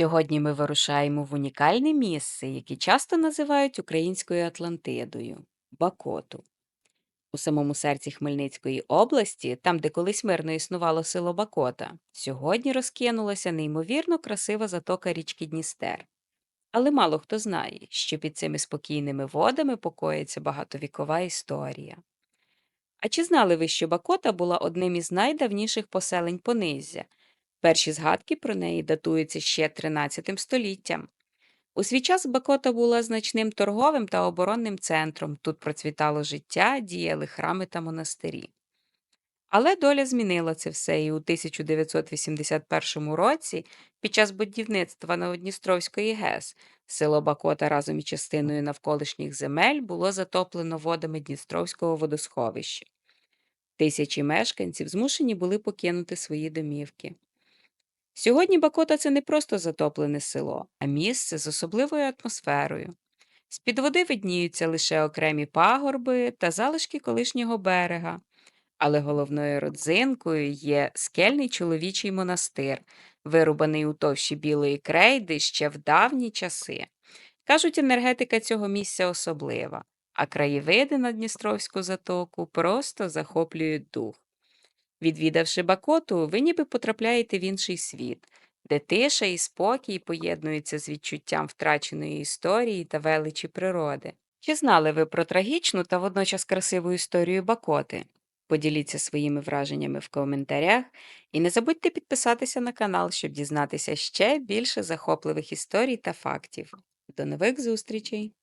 Сьогодні ми вирушаємо в унікальне місце, яке часто називають українською Атлантидою Бакоту. У самому серці Хмельницької області, там, де колись мирно існувало село Бакота, сьогодні розкинулася неймовірно красива затока річки Дністер. Але мало хто знає, що під цими спокійними водами покоїться багатовікова історія. А чи знали ви, що Бакота була одним із найдавніших поселень Пониззя? Перші згадки про неї датуються ще 13 століттям. У свій час Бакота була значним торговим та оборонним центром. Тут процвітало життя, діяли храми та монастирі. Але доля змінила це все, і у 1981 році, під час будівництва Новодністровської ГЕС, село Бакота разом із частиною навколишніх земель було затоплено водами Дністровського водосховища. Тисячі мешканців змушені були покинути свої домівки. Сьогодні Бакота це не просто затоплене село, а місце з особливою атмосферою. З-під води видніються лише окремі пагорби та залишки колишнього берега, але головною родзинкою є скельний чоловічий монастир, вирубаний у товщі білої крейди ще в давні часи. Кажуть, енергетика цього місця особлива, а краєвиди на Дністровську затоку просто захоплюють дух. Відвідавши Бакоту, ви ніби потрапляєте в інший світ, де тиша і спокій поєднуються з відчуттям втраченої історії та величі природи. Чи знали ви про трагічну та водночас красиву історію Бакоти? Поділіться своїми враженнями в коментарях і не забудьте підписатися на канал, щоб дізнатися ще більше захопливих історій та фактів. До нових зустрічей!